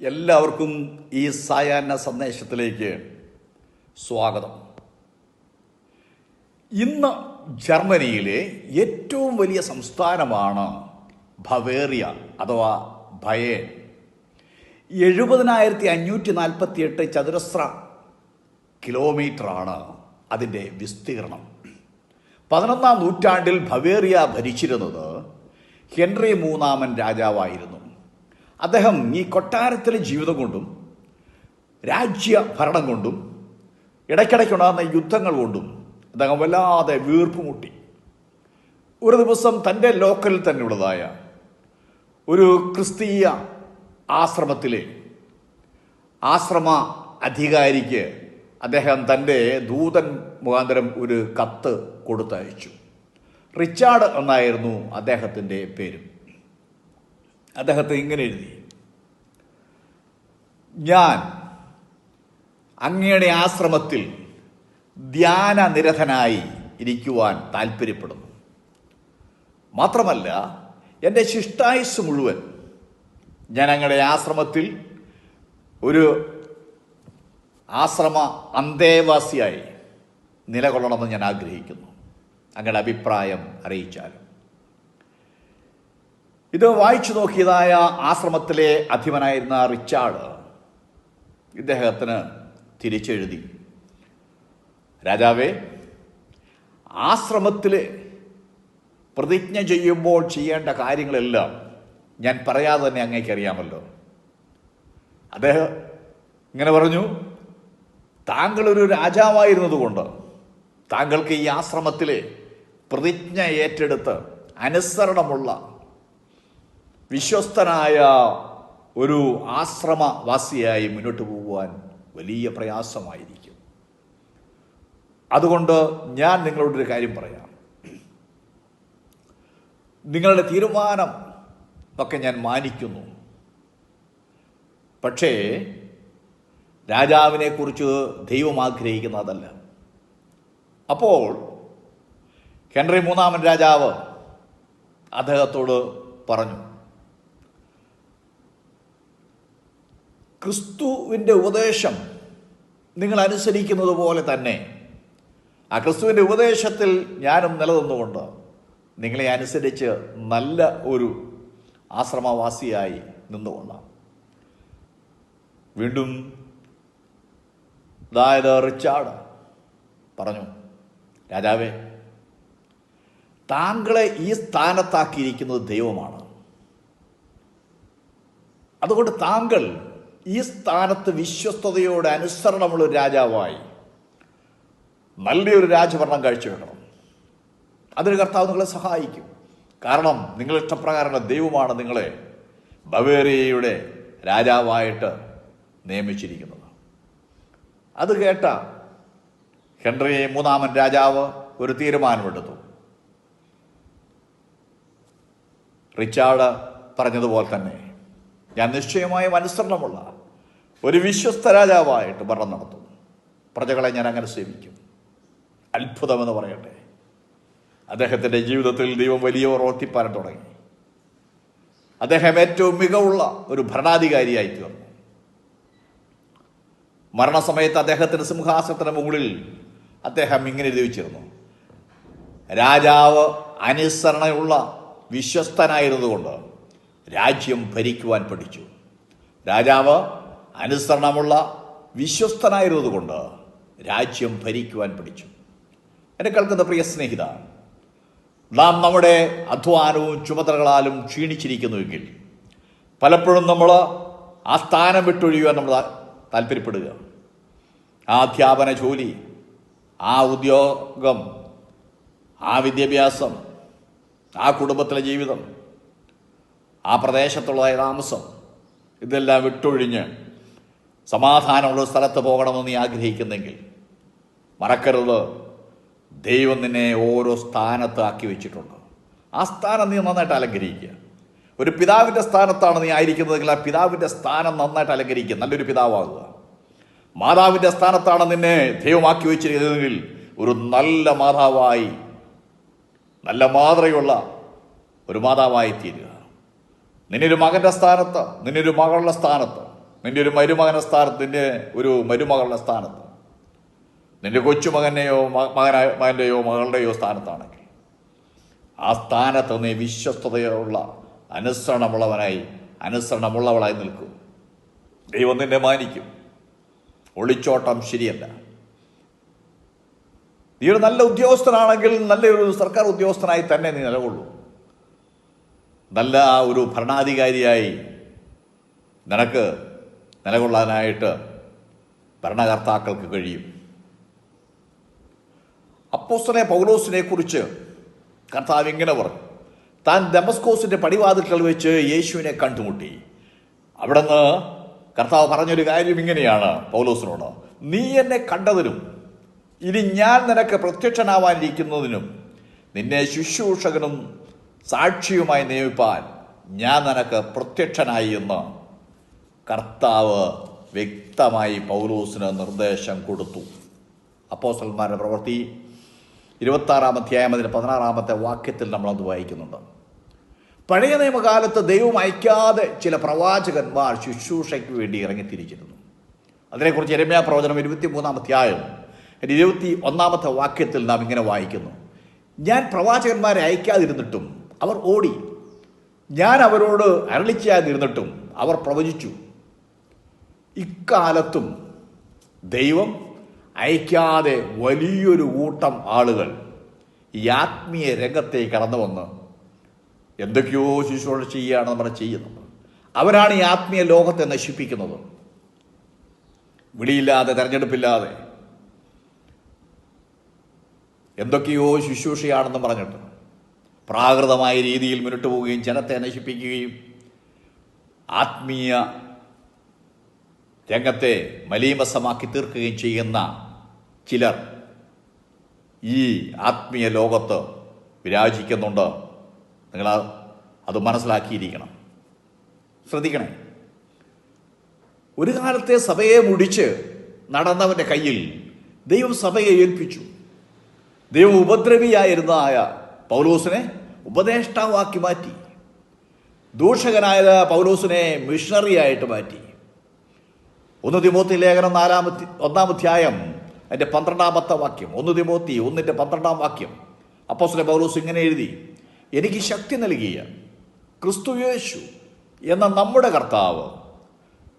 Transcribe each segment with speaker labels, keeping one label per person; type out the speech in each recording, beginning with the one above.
Speaker 1: എല്ലാവർക്കും ഈ സായാഹ്ന സന്ദേശത്തിലേക്ക് സ്വാഗതം. ഇന്ന് ജർമ്മനിയിലെ ഏറ്റവും വലിയ സംസ്ഥാനമാണ് ഭവേറിയ അഥവാ ഭയേൻ എഴുപതിനായിരത്തി അഞ്ഞൂറ്റി നാൽപ്പത്തി എട്ട് ചതുരശ്ര കിലോമീറ്ററാണ് അതിന്റെ വിസ്തീർണം. പതിനൊന്നാം നൂറ്റാണ്ടിൽ ഭവേറിയ ഭരിച്ചിരുന്നത് ഹെൻറി മൂന്നാമൻ രാജാവായിരുന്നു. അദ്ദേഹം ഈ കൊട്ടാരത്തിലെ ജീവിതം കൊണ്ടും രാജ്യ ഭരണം കൊണ്ടും ഇടയ്ക്കിടയ്ക്കുണ്ടാകുന്ന യുദ്ധങ്ങൾ കൊണ്ടും അദ്ദേഹം വല്ലാതെ വീർപ്പുമുട്ടി ഒരു ദിവസം തന്റെ ലോക്കലിൽ തന്നെയുള്ളതായ ഒരു ക്രിസ്തീയ ആശ്രമത്തിലെ ആശ്രമ അധികാരിക്ക് അദ്ദേഹം തന്റെ ദൂതൻ മുഖാന്തരം ഒരു കത്ത് കൊടുത്തയച്ചു. റിച്ചാർഡ് എന്നായിരുന്നു അദ്ദേഹത്തിന്റെ പേര്. അദ്ദേഹത്തെ ഇങ്ങനെ എഴുതി. ഞാൻ അങ്ങയുടെ ആശ്രമത്തിൽ ധ്യാനനിരതനായി ഇരിക്കുവാൻ താല്പര്യപ്പെടുന്നു മാത്രമല്ല എന്റെ ശിഷ്ടായുസ് മുഴുവൻ ഞാൻ അങ്ങയുടെ ആശ്രമത്തിൽ ഒരു ആശ്രമ അന്തേവാസിയായി നിലകൊള്ളണമെന്ന് ഞാൻ ആഗ്രഹിക്കുന്നു. അങ്ങയുടെ അഭിപ്രായം അറിയിച്ചാലും. ഇത് വായിച്ചു നോക്കിയതായ ആശ്രമത്തിലെ അധിപനായിരുന്ന റിച്ചാർഡ് ഇദ്ദേഹത്തിന് തിരിച്ചെഴുതി. രാജാവേ ആശ്രമത്തിൽ പ്രതിജ്ഞ ചെയ്യുമ്പോൾ ചെയ്യേണ്ട കാര്യങ്ങളെല്ലാം ഞാൻ പറയാതെ തന്നെ അങ്ങേക്ക് അറിയാമല്ലോ. അദ്ദേഹം ഇങ്ങനെ പറഞ്ഞു താങ്കളൊരു രാജാവായിരുന്നതുകൊണ്ട് താങ്കൾക്ക് ഈ ആശ്രമത്തിലെ പ്രതിജ്ഞ ഏറ്റെടുത്ത് അനുസരണമുള്ള വിശ്വസ്തനായ ഒരു ആശ്രമവാസിയായി മുന്നോട്ട് പോകുവാൻ വലിയ പ്രയാസമായിരിക്കും. അതുകൊണ്ട് ഞാൻ നിങ്ങളോടൊരു കാര്യം പറയാം. നിങ്ങളുടെ തീരുമാനം ഒക്കെ ഞാൻ മാനിക്കുന്നു. പക്ഷേ രാജാവിനെക്കുറിച്ച് ദൈവം ആഗ്രഹിക്കുന്ന അതല്ല അപ്പോൾ ഹെൻറി മൂന്നാമൻ രാജാവ് അദ്ദേഹത്തോട് പറഞ്ഞു ക്രിസ്തുവിന്റെ ഉപദേശം നിങ്ങൾ അനുസരിക്കുന്നത് പോലെ തന്നെ. ആ ക്രിസ്തുവിന്റെ ഉപദേശത്തിൽ ഞാനും നിലനിന്നുകൊണ്ട് നിങ്ങളെ അനുസരിച്ച് നല്ല ഒരു ആശ്രമവാസിയായി നിന്നുകൊള്ളാം. വീണ്ടും അതായത് റിച്ചാർഡ് പറഞ്ഞു രാജാവേ താങ്കളെ ഈ സ്ഥാനത്താക്കിയിരിക്കുന്നത് ദൈവമാണ്. അതുകൊണ്ട് താങ്കൾ ഈ സ്ഥാനത്ത് വിശ്വസ്തയോടെ അനുസരണമുള്ള ഒരു രാജാവായി നല്ലൊരു രാജഭരണം കാഴ്ചവെക്കണം അതിന് കർത്താവ് നിങ്ങളെ സഹായിക്കും. കാരണം നിങ്ങൾ ഇഷ്ടപ്രകാരമുള്ള ദൈവമാണ് നിങ്ങളെ ബവേറിയയുടെ രാജാവായിട്ട് നിയമിച്ചിരിക്കുന്നത്. അത് കേട്ട ഹെൻറി മൂന്നാമൻ രാജാവ് ഒരു തീരുമാനമെടുത്തു. റിച്ചാർഡ് പറഞ്ഞതുപോലെ തന്നെ. ഞാൻ നിശ്ചയമായും അനുസരണമുള്ള ഒരു വിശ്വസ്ത രാജാവായിട്ട് ഭരണം നടത്തും. പ്രജകളെ ഞാൻ അങ്ങനെ സേവിക്കും. അത്ഭുതമെന്ന് പറയട്ടെ. അദ്ദേഹത്തിന്റെ ജീവിതത്തിൽ ദൈവം വലിയ പ്രവർത്തിപ്പാൻ തുടങ്ങി. അദ്ദേഹം ഏറ്റവും മികവുള്ള ഒരു ഭരണാധികാരിയായി തീർന്നു. മരണസമയത്ത് അദ്ദേഹത്തിന്റെ സിംഹാസനത്തിന് മുകളിൽ അദ്ദേഹം ഇങ്ങനെ ജീവിച്ചിരുന്നു രാജാവ് അനുസരണയുള്ള വിശ്വസ്തനായിരുന്നുകൊണ്ട് രാജ്യം ഭരിക്കുവാൻ പഠിച്ചു. രാജാവ് അനുസരണമുള്ള വിശ്വസ്തനായിരുന്നതുകൊണ്ട് രാജ്യം ഭരിക്കുവാൻ പഠിച്ചു. എന്നെ കേൾക്കുന്ന പ്രിയ സ്നേഹിത നാം നമ്മുടെ അധ്വാനവും ചുമതലകളാലും ക്ഷീണിച്ചിരിക്കുന്നുവെങ്കിൽ പലപ്പോഴും നമ്മൾ ആ സ്ഥാനം വിട്ടൊഴിയുവാൻ നമ്മൾ താല്പര്യപ്പെടുക. ആ അധ്യാപന ജോലി ആ ഉദ്യോഗം ആ വിദ്യാഭ്യാസം ആ കുടുംബത്തിലെ ജീവിതം ആ പ്രദേശത്തുള്ള താമസം. ഇതെല്ലാം വിട്ടൊഴിഞ്ഞ് സമാധാനമുള്ള സ്ഥലത്ത് പോകണമെന്ന് നീ ആഗ്രഹിക്കുന്നെങ്കിൽ മറക്കരുത്. ദൈവം നിന്നെ ഓരോ സ്ഥാനത്ത് ആക്കി വെച്ചിട്ടുണ്ട്. ആ സ്ഥാനം നീ നന്നായിട്ട് അലങ്കരിക്കുക. ഒരു പിതാവിന്റെ സ്ഥാനത്താണ് നീ ആയിരിക്കുന്നതെങ്കിൽ ആ പിതാവിന്റെ സ്ഥാനം നന്നായിട്ട് അലങ്കരിക്കുക. നല്ലൊരു പിതാവാകുക. മാതാവിന്റെ സ്ഥാനത്താണ് നിന്നെ ദൈവമാക്കി വെച്ചിരിക്കുന്നതെങ്കിൽ ഒരു നല്ല മാതാവായി നല്ല മാതൃകയുള്ള ഒരു മാതാവായി തീരുക. നിന്നൊരു മകന്റെ സ്ഥാനത്ത് നിന്നൊരു മകളുടെ സ്ഥാനത്ത് നിന്റെ ഒരു മരുമകന്റെ സ്ഥാനത്ത് നിന്റെ ഒരു മരുമകളുടെ സ്ഥാനത്ത്. നിന്റെ കൊച്ചുമകനെയോ മകനായ മകന്റെയോ മകളുടെയോ സ്ഥാനത്താണെങ്കിൽ ആ സ്ഥാനത്ത് നീ വിശ്വസ്തതയുള്ള അനുസരണമുള്ളവനായി അനുസരണമുള്ളവളായി നിൽക്കും. ദൈവം നിന്നെ മാനിക്കും. ഒളിച്ചോട്ടം ശരിയല്ല. നീ ഒരു നല്ല ഉദ്യോഗസ്ഥനാണെങ്കിൽ നല്ലൊരു സർക്കാർ ഉദ്യോഗസ്ഥനായി തന്നെ നീ നിലകൊള്ളൂ. നല്ല ആ ഒരു ഭരണാധികാരിയായി നിനക്ക് നിലകൊള്ളാനായിട്ട് ഭരണകർത്താക്കൾക്ക് കഴിയും. അപ്പോസ്തനെ പൗലോസിനെ കുറിച്ച് കർത്താവ് ഇങ്ങനെ പറഞ്ഞു. താൻ ഡെമസ്കോസിന്റെ പടിവാതിൽക്കൽ വെച്ച് യേശുവിനെ കണ്ടുമുട്ടി. അവിടുന്ന് കർത്താവ് പറഞ്ഞൊരു കാര്യം ഇങ്ങനെയാണ് പൗലോസിനോട്. നീ എന്നെ കണ്ടതിനും ഇനി ഞാൻ നിനക്ക് പ്രത്യക്ഷനാവാനിരിക്കുന്നതിനും നിന്നെ ശുശ്രൂഷകനും സാക്ഷിയുമായി നിയമിപ്പാൻ ഞാൻ നിനക്ക് പ്രത്യക്ഷനായി എന്ന് കർത്താവ് വ്യക്തമായി പൗലൂസിന് നിർദ്ദേശം കൊടുത്തു. അപ്പോസൽമാരുടെ പ്രവൃത്തി ഇരുപത്താറാം അധ്യായം അതിന്റെ പതിനാറാമത്തെ വാക്യത്തിൽ നമ്മളത് വായിക്കുന്നുണ്ട്. പഴയ നിയമകാലത്ത് ദൈവം അയക്കാതെ ചില പ്രവാചകന്മാർ ശുശ്രൂഷയ്ക്ക് വേണ്ടി ഇറങ്ങിത്തിരിച്ചിരുന്നു. അതിനെക്കുറിച്ച് എരമ്യാ പ്രവചനം ഇരുപത്തി മൂന്നാം അധ്യായം ഇരുപത്തി ഒന്നാമത്തെ വാക്യത്തിൽ നാം ഇങ്ങനെ വായിക്കുന്നു. ഞാൻ പ്രവാചകന്മാരെ അയക്കാതിരുന്നിട്ടും അവർ ഓടി. ഞാൻ അവരോട് അരളിച്ചാതിരുന്നിട്ടും അവർ പ്രവചിച്ചു. ഇക്കാലത്തും ദൈവം അയക്കാതെ വലിയൊരു കൂട്ടം ആളുകൾ ഈ ആത്മീയ രംഗത്തേക്ക് കടന്നു വന്ന് എന്തൊക്കെയോ ശുശ്രൂഷ ചെയ്യുകയാണ് നമ്മൾ ചെയ്യുന്നത്. അവരാണ് ഈ ആത്മീയ ലോകത്തെ നശിപ്പിക്കുന്നത്. വിളിയില്ലാതെ തെരഞ്ഞെടുപ്പില്ലാതെ എന്തൊക്കെയോ ശുശ്രൂഷയാണെന്ന് പറഞ്ഞിട്ട് പ്രാകൃതമായ രീതിയിൽ മുന്നോട്ട് പോവുകയും ജനത്തെ നശിപ്പിക്കുകയും ആത്മീയ രംഗത്തെ മലീമസമാക്കി തീർക്കുകയും ചെയ്യുന്ന ചിലർ ഈ ആത്മീയ ലോകത്ത് വിരാജിക്കുന്നുണ്ട്. നിങ്ങൾ അത് മനസ്സിലാക്കിയിരിക്കണം. ശ്രദ്ധിക്കണേ. ഒരു കാലത്തെ സഭയെ മുടിച്ച് നടന്നവന്റെ കയ്യിൽ ദൈവം സഭയെ ഏൽപ്പിച്ചു. ദൈവം ഉപദ്രവിയായിരുന്നതായ പൗലോസിനെ ഉപദേഷ്ടാവാക്കി മാറ്റി. ദൂഷകനായ പൗലോസിനെ മിഷണറിയായിട്ട് മാറ്റി. ഒന്ന് തിമോത്തി ലേഖനം നാലാമത്തി ഒന്നാം അധ്യായം അതിന്റെ പന്ത്രണ്ടാമത്തെ വാക്യം. ഒന്ന് തിമോത്തി ഒന്നിന്റെ പന്ത്രണ്ടാം വാക്യം. അപ്പോസ്ലെ പൗലോസ് ഇങ്ങനെ എഴുതി എനിക്ക് ശക്തി നൽകിയ ക്രിസ്തു യേശു എന്ന നമ്മുടെ കർത്താവ്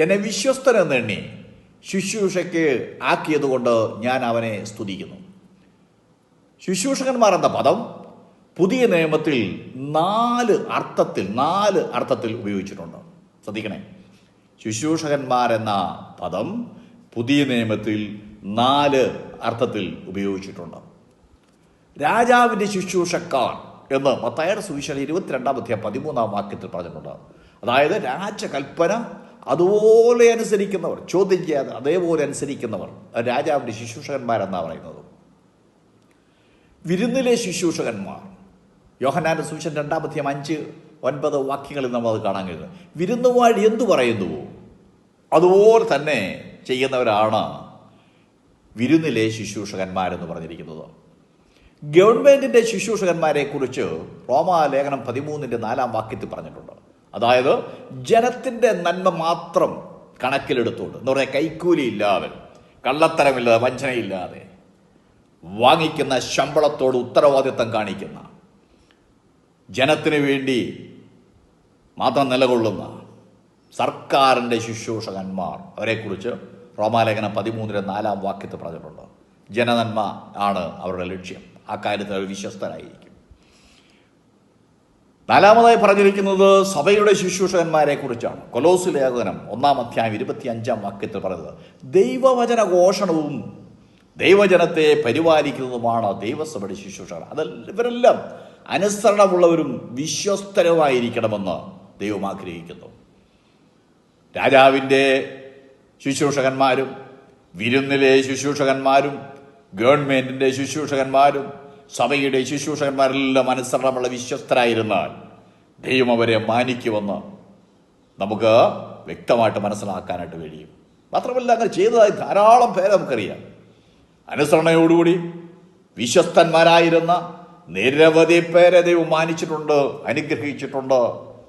Speaker 1: എന്നെ വിശ്വസ്തനെന്ന് എണ്ണി ശുശ്രൂഷയ്ക്ക് ആക്കിയതുകൊണ്ട് ഞാൻ അവനെ സ്തുതിക്കുന്നു. ശുശ്രൂഷകന്മാർ എന്ന പദം? പുതിയ നിയമത്തിൽ നാല് അർത്ഥത്തിൽ നാല് അർത്ഥത്തിൽ ഉപയോഗിച്ചിട്ടുണ്ട്. ശ്രദ്ധിക്കണേ. ശുശ്രൂഷകന്മാരെന്ന പദം പുതിയ നിയമത്തിൽ നാല് അർത്ഥത്തിൽ ഉപയോഗിച്ചിട്ടുണ്ട്. രാജാവിന്റെ ശുശ്രൂഷക്കാർ എന്ന് മത്തായുടെ സുവിശേഷം ഇരുപത്തിരണ്ടാം അധ്യായം പതിമൂന്നാം വാക്യത്തിൽ പറഞ്ഞിട്ടുണ്ട്. അതായത് രാജകൽപ്പന അതുപോലെ അനുസരിക്കുന്നവർ ചോദ്യം ചെയ്യാതെ അതേപോലെ അനുസരിക്കുന്നവർ രാജാവിന്റെ ശുശ്രൂഷകന്മാരെന്നാണ് പറയുന്നത്. വിരുന്നിലെ ശുശ്രൂഷകന്മാർ യോഹനാന്റെ സുവിശേഷം രണ്ടാം അധ്യായം അഞ്ച് ഒൻപത് വാക്യങ്ങളിൽ നമ്മൾ അത് കാണാൻ കഴിയുന്നത് വിരുന്നുവാഴി എന്തു പറയുന്നുവോ അതുപോലെ തന്നെ ചെയ്യുന്നവരാണ് വിരുന്നിലെ ശുശ്രൂഷകന്മാരെന്ന് പറഞ്ഞിരിക്കുന്നത്. ഗവൺമെന്റിന്റെ ശുശ്രൂഷകന്മാരെ കുറിച്ച് റോമാലേഖനം പതിമൂന്നിന്റെ നാലാം വാക്യത്തിൽ പറഞ്ഞിട്ടുണ്ട്. അതായത് ജനത്തിന്റെ നന്മ മാത്രം കണക്കിലെടുത്തുകൊണ്ട് എന്ന് പറഞ്ഞാൽ കൈക്കൂലി ഇല്ലാതെ കള്ളത്തരമില്ലാതെ വഞ്ചനയില്ലാതെ വാങ്ങിക്കുന്ന ശമ്പളത്തോട് ഉത്തരവാദിത്തം കാണിക്കുന്ന ജനത്തിന് വേണ്ടി മാത്രം നിലകൊള്ളുന്ന സർക്കാരിന്റെ ശുശ്രൂഷകന്മാർ. അവരെക്കുറിച്ച് റോമാലേഖനം പതിമൂന്നിലെ നാലാം വാക്യത്തിൽ പറഞ്ഞിട്ടുണ്ട്. ജനനന്മ ആണ് അവരുടെ ലക്ഷ്യം. ആ കാര്യത്തിൽ അവർ വിശ്വസ്തരായിരിക്കും. നാലാമതായി പറഞ്ഞിരിക്കുന്നത് സഭയുടെ ശുശ്രൂഷകന്മാരെ കുറിച്ചാണ് കൊലോസ് ലേഖനം ഒന്നാം അധ്യായം ഇരുപത്തി അഞ്ചാം വാക്യത്തിൽ പറയുന്നത് ദൈവവചന ഘോഷണവും ദൈവജനത്തെ പരിപാലിക്കുന്നതുമാണ് ദൈവസഭയുടെ ശുശ്രൂഷകൾ. അതെല്ലാം ഇവരെല്ലാം അനുസരണമുള്ളവരും വിശ്വസ്തരുമായിരിക്കണമെന്ന് ദൈവം ആഗ്രഹിക്കുന്നു. രാജാവിന്റെ ശുശ്രൂഷകന്മാരും വിരുന്നിലെ ശുശ്രൂഷകന്മാരും ഗവൺമെന്റിന്റെ ശുശ്രൂഷകന്മാരും സഭയുടെ ശുശ്രൂഷകന്മാരെല്ലാം അനുസരണമുള്ള വിശ്വസ്തരായിരുന്നാൽ ദൈവം അവരെ മാനിക്കുമെന്ന് നമുക്ക് വ്യക്തമായിട്ട് മനസ്സിലാക്കാനായിട്ട് കഴിയും. മാത്രമല്ല അങ്ങനെ ചെയ്തതായി ധാരാളം പേരെ നമുക്കറിയാം. അനുസരണയോടുകൂടി വിശ്വസ്തന്മാരായിരുന്ന നിരവധി പേരെ ദൈവം മാനിച്ചിട്ടുണ്ട് അനുഗ്രഹിച്ചിട്ടുണ്ട്.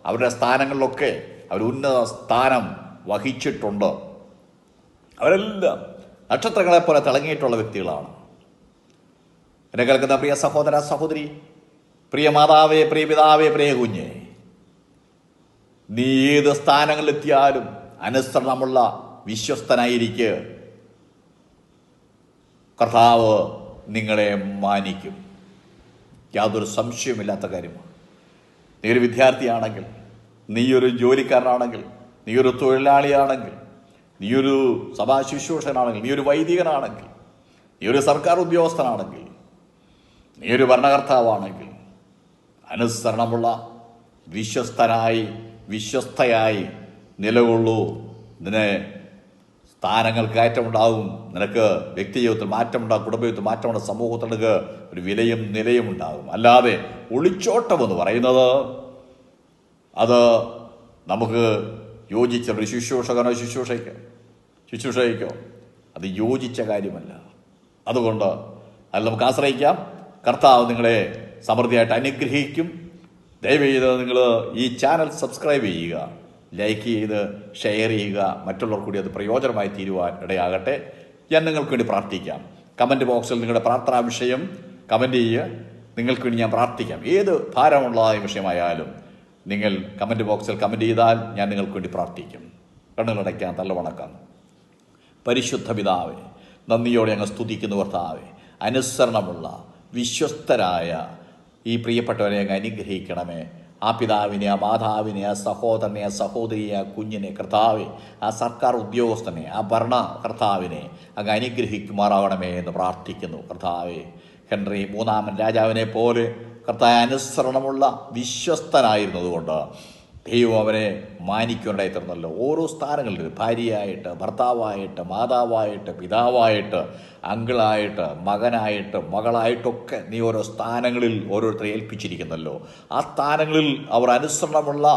Speaker 1: അവരുടെ സ്ഥാനങ്ങളിലൊക്കെ അവർ ഉന്നത സ്ഥാനം വഹിച്ചിട്ടുണ്ട്. അവരെല്ലാം നക്ഷത്രങ്ങളെ പോലെ തിളങ്ങിയിട്ടുള്ള വ്യക്തികളാണ്. എന്നെ കേൾക്കുന്ന പ്രിയ സഹോദര സഹോദരി പ്രിയ മാതാവേ പ്രിയ പിതാവേ പ്രിയ കുഞ്ഞെ നീ ഏത് സ്ഥാനങ്ങളിലെത്തിയാലും അനുസരണമുള്ള വിശ്വസ്തനായിരിക്കുക കർത്താവ് നിങ്ങളെ മാനിക്കും. യാതൊരു സംശയമില്ലാത്ത കാര്യമാണ്. നീ ഒരു വിദ്യാർത്ഥിയാണെങ്കിൽ നീയൊരു ജോലിക്കാരനാണെങ്കിൽ നീയൊരു തൊഴിലാളിയാണെങ്കിൽ നീയൊരു ഒരു സഭാ ശുശ്രൂഷകനാണെങ്കിൽ നീ ഒരു വൈദികനാണെങ്കിൽ നീ ഒരു സർക്കാർ ഉദ്യോഗസ്ഥനാണെങ്കിൽ നീ ഒരു ഭരണകർത്താവാണെങ്കിൽ അനുസരണമുള്ള വിശ്വസ്തനായി വിശ്വസ്തയായി നിലകൊള്ളൂ. നിന്നെ സ്ഥാനങ്ങൾ ഉണ്ടാവും നിനക്ക് വ്യക്തി ജീവിതത്തിൽ മാറ്റമുണ്ടാകും കുടുംബജീവിതത്തിൽ മാറ്റമുണ്ടാകും സമൂഹത്തിൽ നിനക്ക് ഒരു വിലയും നിലയും ഉണ്ടാകും. അല്ലാതെ ഒളിച്ചോട്ടം എന്ന് പറയുന്നത് അത് നമുക്ക് യോജിച്ച ഒരു ശുശ്രൂഷകനോ ശുശ്രൂഷയ്ക്കോ ശുശ്രൂഷയ്ക്കോ അത് യോജിച്ച കാര്യമല്ല. അതുകൊണ്ട് അതിൽ നമുക്ക് ആശ്രയിക്കാം. കർത്താവ് നിങ്ങളെ സമൃദ്ധിയായിട്ട് അനുഗ്രഹിക്കും. ദയവ് ചെയ്ത് നിങ്ങൾ ഈ ചാനൽ സബ്സ്ക്രൈബ് ചെയ്യുക. ലൈക്ക് ചെയ്ത് ഷെയർ ചെയ്യുക മറ്റുള്ളവർ കൂടി അത് പ്രയോജനമായി തീരുവാൻ ഇടയാകട്ടെ. ഞാൻ നിങ്ങൾക്ക് വേണ്ടി പ്രാർത്ഥിക്കാം. കമന്റ് ബോക്സിൽ നിങ്ങളുടെ പ്രാർത്ഥനാ വിഷയം കമന്റ് ചെയ്യുക. നിങ്ങൾക്ക് വേണ്ടി ഞാൻ പ്രാർത്ഥിക്കാം. ഏത് ഭാരമുള്ളതായ വിഷയമായാലും നിങ്ങൾ കമന്റ് ബോക്സിൽ കമന്റ് ചെയ്താൽ ഞാൻ നിങ്ങൾക്ക് വേണ്ടി പ്രാർത്ഥിക്കും. കണ്ണുകളടയ്ക്കാൻ വണക്കം പരിശുദ്ധ പിതാവെ നന്ദിയോടെ ഞങ്ങൾ സ്തുതിക്കുന്നു കർത്താവെ. അനുസരണമുള്ള വിശ്വസ്തരായ ഈ പ്രിയപ്പെട്ടവരെ അങ്ങ് അനുഗ്രഹിക്കണമേ. ആ പിതാവിനെ ആ മാതാവിനെ ആ സഹോദരനെ ആ സഹോദരിയെ ആ കുഞ്ഞിനെ കർത്താവെ ആ സർക്കാർ ഉദ്യോഗസ്ഥനെ ആ ഭരണ കർത്താവിനെ അങ്ങ് അനുഗ്രഹിക്കുമാറാവണമേ എന്ന് പ്രാർത്ഥിക്കുന്നു. കർത്താവെ ഹെൻറി മൂന്നാമൻ രാജാവിനെ പോലെ കർത്താവ് അനുസരണമുള്ള വിശ്വസ്തനായിരുന്നതുകൊണ്ട് ദൈവം അവരെ മാനിക്കുണ്ടായി ഓരോ സ്ഥാനങ്ങളിൽ ഭാര്യയായിട്ട് ഭർത്താവായിട്ട് മാതാവായിട്ട് പിതാവായിട്ട് അങ്കിളായിട്ട് മകനായിട്ട് മകളായിട്ടൊക്കെ നീ ഓരോ സ്ഥാനങ്ങളിൽ ഓരോരുത്തരെ ഏൽപ്പിച്ചിരിക്കുന്നല്ലോ. ആ സ്ഥാനങ്ങളിൽ അവർ അനുസരണമുള്ള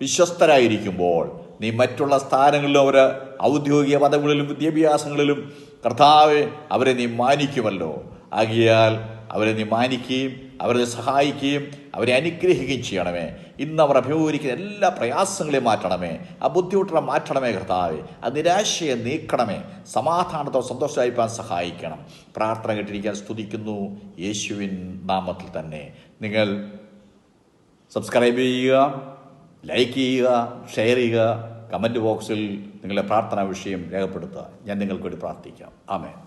Speaker 1: വിശ്വസ്തരായിരിക്കുമ്പോൾ നീ മറ്റുള്ള സ്ഥാനങ്ങളിലും അവർ ഔദ്യോഗിക പദങ്ങളിലും വിദ്യാഭ്യാസങ്ങളിലും കർത്താവ് അവരെ നീ മാനിക്കുമല്ലോ. ആകിയാൽ അവരെ നീ മാനിക്കുകയും അവരെ സഹായിക്കുകയും അവരെ അനുഗ്രഹിക്കുകയും ചെയ്യണമേ. ഇന്ന് അവർ അഭിമുഖീകരിക്കുന്ന എല്ലാ പ്രയാസങ്ങളെയും മാറ്റണമേ. ആ ബുദ്ധിമുട്ടുകളെ മാറ്റണമേ കർത്താവെ. ആ നിരാശയെ നീക്കണമേ. സമാധാനത്തോടെ സന്തോഷമായിപ്പാൻ സഹായിക്കണം. പ്രാർത്ഥന കേട്ടിരിക്കാൻ സ്തുതിക്കുന്നു യേശുവിൻ നാമത്തിൽ തന്നെ. നിങ്ങൾ സബ്സ്ക്രൈബ് ചെയ്യുക ലൈക്ക് ചെയ്യുക ഷെയർ ചെയ്യുക കമന്റ് ബോക്സിൽ നിങ്ങളുടെ പ്രാർത്ഥനാ വിഷയം രേഖപ്പെടുത്തുക. ഞാൻ നിങ്ങൾക്ക് വേണ്ടി പ്രാർത്ഥിക്കാം. ആമേൻ.